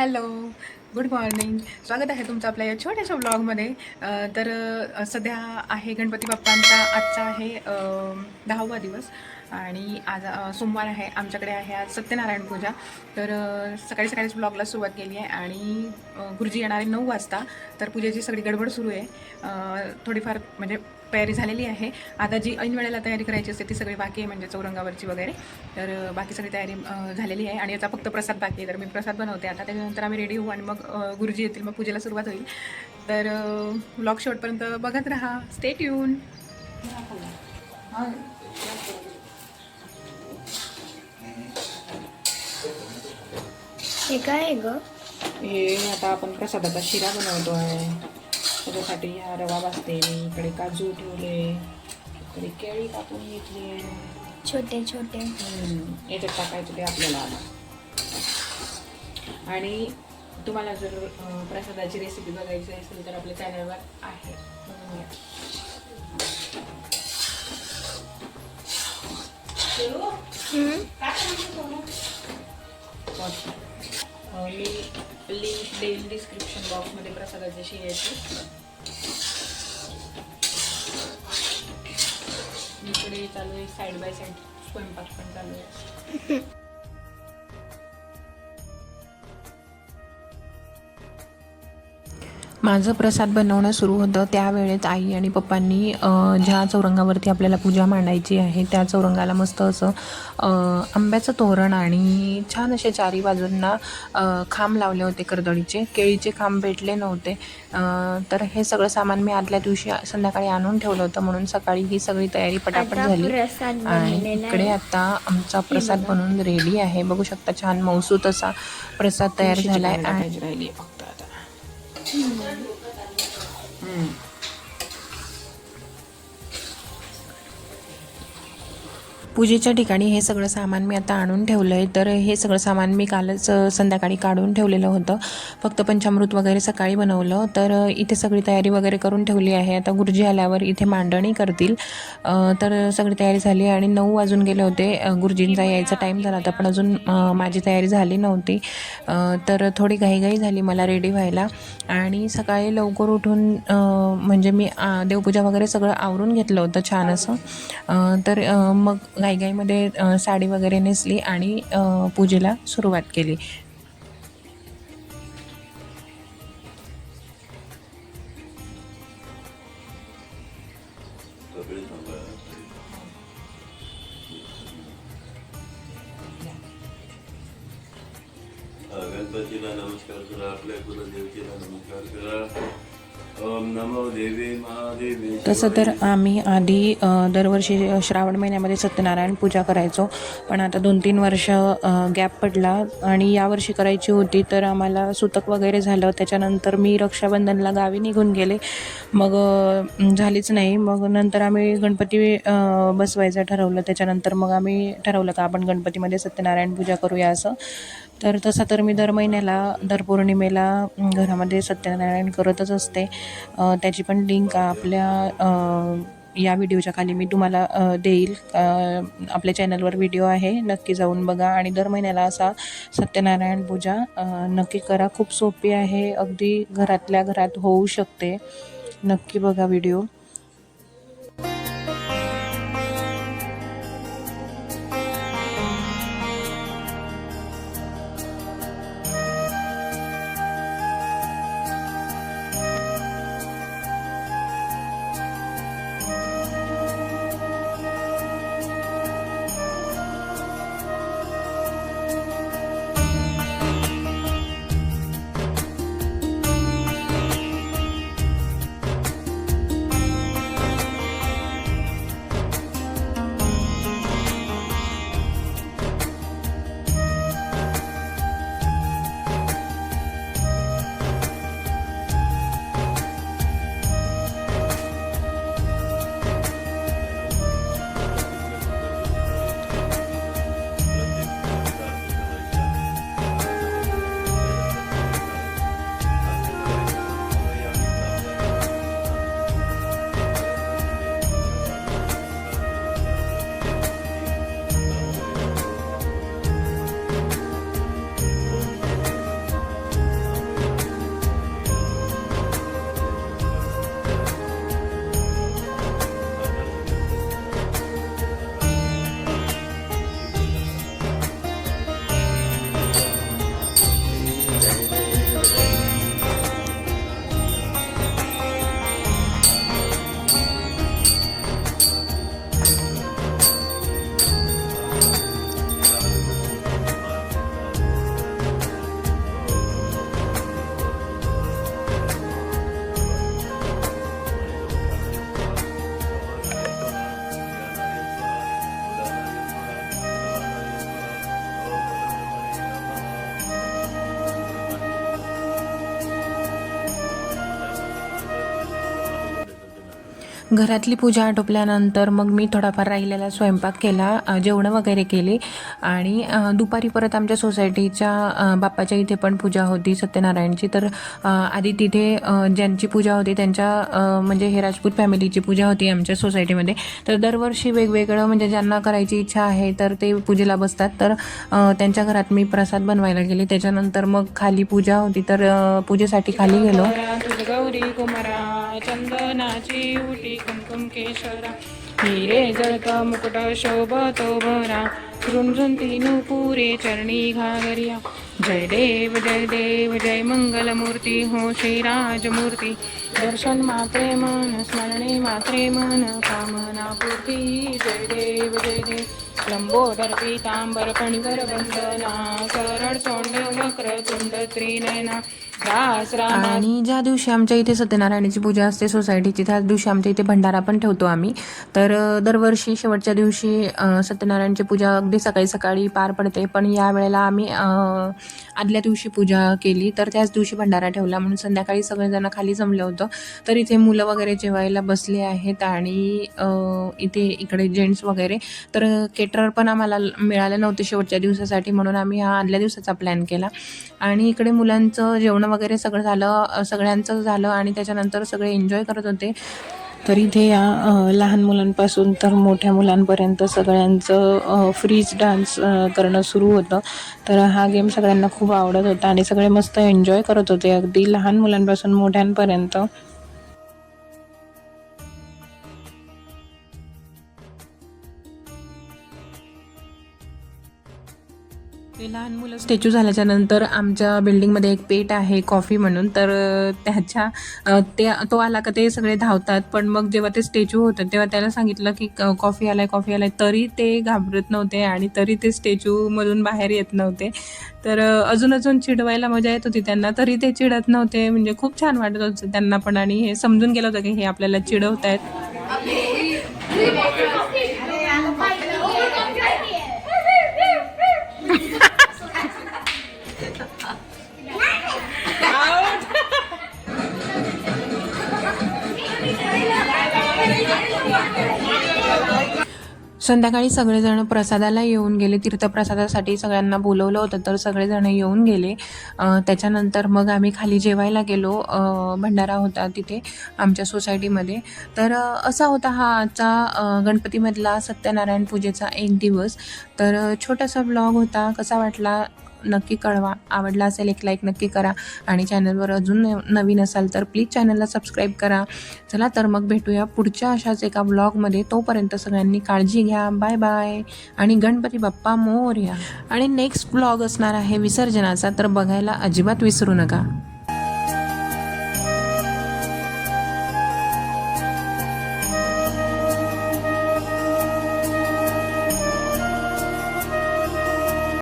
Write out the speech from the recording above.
Hello good morning स्वागत आहे तुमचं आपल्या या छोट्याशा ब्लॉगमध्ये तर सध्या आहे गणपती बाप्पांचा आजचा आहे दहावा दिवस. आणि आज सोमवार आहे. आमच्याकडे आहे आज सत्यनारायण पूजा. तर सकाळी सकाळीच ब्लॉगला सुरुवात केली आहे. आणि गुरुजी येणारे नऊ वाजता. तर पूजेची सगळी गडबड सुरू आहे. थोडीफार म्हणजे तयारी झालेली आहे. आता जी ऐन वेळेला तयारी करायची असते ती सगळी बाकी आहे म्हणजे चौरंगावरची वगैरे. तर बाकी सगळी तयारी झालेली आहे. आणि याचा फक्त प्रसाद बाकी आहे. तर मी प्रसाद बनवते आता. त्याच्यानंतर आम्ही रेडी होऊ आणि मग गुरुजी येतील. मग पूजेला सुरुवात होईल. तर ब्लॉग शेवटपर्यंत बघत राहा. स्टेट येऊन हे काय आहे ग? हे आता आपण प्रसादाचा शिरा बनवतो आहे त्याच्यासाठी हा रवा भाजते मी. इकडे काजू ठेवले. इकडे केळी कापून घेतली छोटे छोटे. याच्यात टाकायचं ते आपल्याला. आणि तुम्हाला जर प्रसादाची रेसिपी बघायची असेल तर आपल्या चॅनलवर आहे. मी लिंक देईल डिस्क्रिप्शन बॉक्समध्ये प्रसादाची शिरायची इकडे चालू आहे साईड बाय साईड स्वयंपाक पण चालू आहे. माझं प्रसाद बनवणं सुरू होतं त्यावेळेस आई आणि पप्पांनी ज्या चौरंगावरती आपल्याला पूजा मांडायची आहे त्या चौरंगाला मस्त असं आंब्याचं तोरण आणि छान असे चारी बाजूंना खांब लावले होते कर्दळीचे. केळीचे खांब भेटले नव्हते. तर हे सगळं सामान मी आदल्या दिवशी संध्याकाळी आणून ठेवलं होतं. म्हणून सकाळी ही सगळी तयारी पटापट झाली. आणि इकडे आहे. आता आमचा प्रसाद बनवून रेडी आहे. बघू शकता छान मौसूत असा प्रसाद तयार झालाय आणि राहिली फक्त पूजेच्या ठिकाणी हे सगळं सामान मी आता आणून ठेवलं आहे तर हे सगळं सामान मी कालच संध्याकाळी काढून ठेवलेलं होतं. फक्त पंचामृत वगैरे सकाळी बनवलं. तर इथे सगळी तयारी वगैरे करून ठेवली आहे. आता गुरुजी आल्यावर इथे मांडणी करतील. तर सगळी तयारी झाली आणि नऊ वाजून गेले होते. गुरुजींचा यायचा टाईम झाला होता पण अजून माझी तयारी झाली नव्हती. तर थोडी घाईघाई झाली मला रेडी व्हायला. आणि सकाळी लवकर उठून म्हणजे मी देवपूजा वगैरे सगळं आवरून घेतलं होतं छान असं. तर मग घाईघाईमध्ये साडी वगैरे नेसली आणि पूजेला सुरुवात केली. गणपतीला नमस्कार करा आपल्या कुलदेवतेला नमस्कार करा. तसं तर आम्ही आधी दरवर्षी श्रावण महिन्यामध्ये सत्यनारायण पूजा करायचो. पण आता दोन तीन वर्ष गॅप पडला आणि यावर्षी करायची होती तर आम्हाला सुतक वगैरे झालं. त्याच्यानंतर मी रक्षाबंधनला गावी निघून गेले. मग झालीच नाही. मग नंतर आम्ही गणपती बसवायचं ठरवलं. त्याच्यानंतर मग आम्ही ठरवलं का आपण गणपतीमध्ये सत्यनारायण पूजा करूया असं. तर तसं तर मी दर महिन्याला दर पौर्णिमेला घरामध्ये सत्यनारायण करतच असते. त्याची पण लिंक आपल्या या व्हिडिओच्या खाली मी तुम्हाला देईल. आपल्या चॅनलवर व्हिडिओ आहे. नक्की जाऊन बघा आणि दर महिन्याला असा सत्यनारायण पूजा नक्की करा. खूप सोपी आहे. अगदी घरातल्या घरात होऊ शकते. नक्की बघा व्हिडिओ घरातली पूजा आटोपल्यानंतर मग मी थोडाफार राहिलेला स्वयंपाक केला जेवणं वगैरे केली. आणि दुपारी परत आमच्या सोसायटीच्या बाप्पाच्या इथे पण पूजा होती सत्यनारायणची. तर आधी तिथे ज्यांची पूजा होती त्यांच्या म्हणजे हे राजपूत फॅमिलीची पूजा होती आमच्या सोसायटीमध्ये. तर दरवर्षी वेगवेगळं म्हणजे ज्यांना करायची इच्छा आहे तर ते पूजेला बसतात. तर त्यांच्या घरात मी प्रसाद बनवायला गेले. त्याच्यानंतर मग खाली पूजा होती तर पूजेसाठी खाली गेलो. गौरी कुमारा चंदनाची उटी कुमकुम केशरा. हिरे जळत मुकुट शोभतो भरा रुंझुंती नुपुरे चरणी घागरिया. जय देव जय देव जय मंगलमूर्ती हो श्रीराजमूर्ती. दर्शन मात्रे मन स्मरणे मात्रे मन कामना पूर्ती. जय देव जय देव लंबोदर पीतांबर पणकर वंदना. सरळ सोंड वक्र तुंड त्रिनयना. आणि ज्या दिवशी आमच्या इथे सत्यनारायणाची पूजा असते सोसायटीची त्याच दिवशी आमच्या इथे भंडारा पण ठेवतो आम्ही. तर दरवर्षी शेवटच्या दिवशी सत्यनारायणची पूजा अगदी सकाळी सकाळी पार पडते. पण या वेळेला आम्ही आदल्या दिवशी पूजा केली. तर त्याच दिवशी भंडारा ठेवला. म्हणून संध्याकाळी सगळेजण खाली जमलं होतं. तर इथे मुलं वगैरे जेवायला बसले आहेत आणि इथे इकडे जेंट्स वगैरे. तर केटरर पण आम्हाला मिळाले नव्हते शेवटच्या दिवसासाठी. म्हणून आम्ही हा आदल्या दिवसाचा प्लॅन केला. आणि इकडे मुलांचं जेवण वगैरे सगळं झालं सगळ्यांचं झालं आणि त्याच्यानंतर सगळे एन्जॉय करत होते. तर इथे या लहान मुलांपासून तर मोठ्या मुलांपर्यंत सगळ्यांचं फ्रीज डान्स करणं सुरू होतं. तर हा गेम सगळ्यांना खूप आवडत होता आणि सगळे मस्त एन्जॉय करत होते. अगदी लहान मुलांपासून मोठ्यांपर्यंत. लहान मुलं स्टॅच्यू झाल्याच्यानंतर आमच्या बिल्डिंगमध्ये एक पेट आहे कॉफी म्हणून. तर त्याच्या ते तो आला का ते सगळे धावतात. पण मग जेव्हा ते स्टॅच्यू होतं तेव्हा त्याला सांगितलं की क- कॉफी आलाय कॉफी आलाय. तरी ते घाबरत नव्हते आणि तरी ते स्टॅच्यूमधून बाहेर येत नव्हते. तर अजून अजून चिडवायला मजा येत होती त्यांना. तरी ते चिडत नव्हते. म्हणजे खूप छान वाटत होतं त्यांना पण. आणि हे समजून गेलं होतं की हे आपल्याला चिडवत आहेत संध्याकाळी सगळेजण प्रसादाला येऊन गेले. तीर्थप्रसादासाठी सगळ्यांना बोलवलं होतं तर सगळेजण येऊन गेले. त्याच्यानंतर मग आम्ही खाली जेवायला गेलो. भंडारा होता तिथे आमच्या सोसायटीमध्ये. तर असा होता हा आजचा गणपतीमधला सत्यनारायण पूजेचा एक दिवस. तर छोटासा ब्लॉग होता. कसा वाटला? नक्की कळवा. आवडला असेल एक लाईक नक्की करा. आणि चॅनलवर अजून नवीन असाल तर प्लीज चॅनलला सबस्क्राईब करा. चला तर मग भेटूया पुढच्या अशाच एका ब्लॉगमध्ये तोपर्यंत सगळ्यांनी काळजी घ्या. बाय बाय आणि गणपती बाप्पा मोर्या. आणि नेक्स्ट ब्लॉग असणार आहे विसर्जनाचा. तर बघायला अजिबात विसरू नका.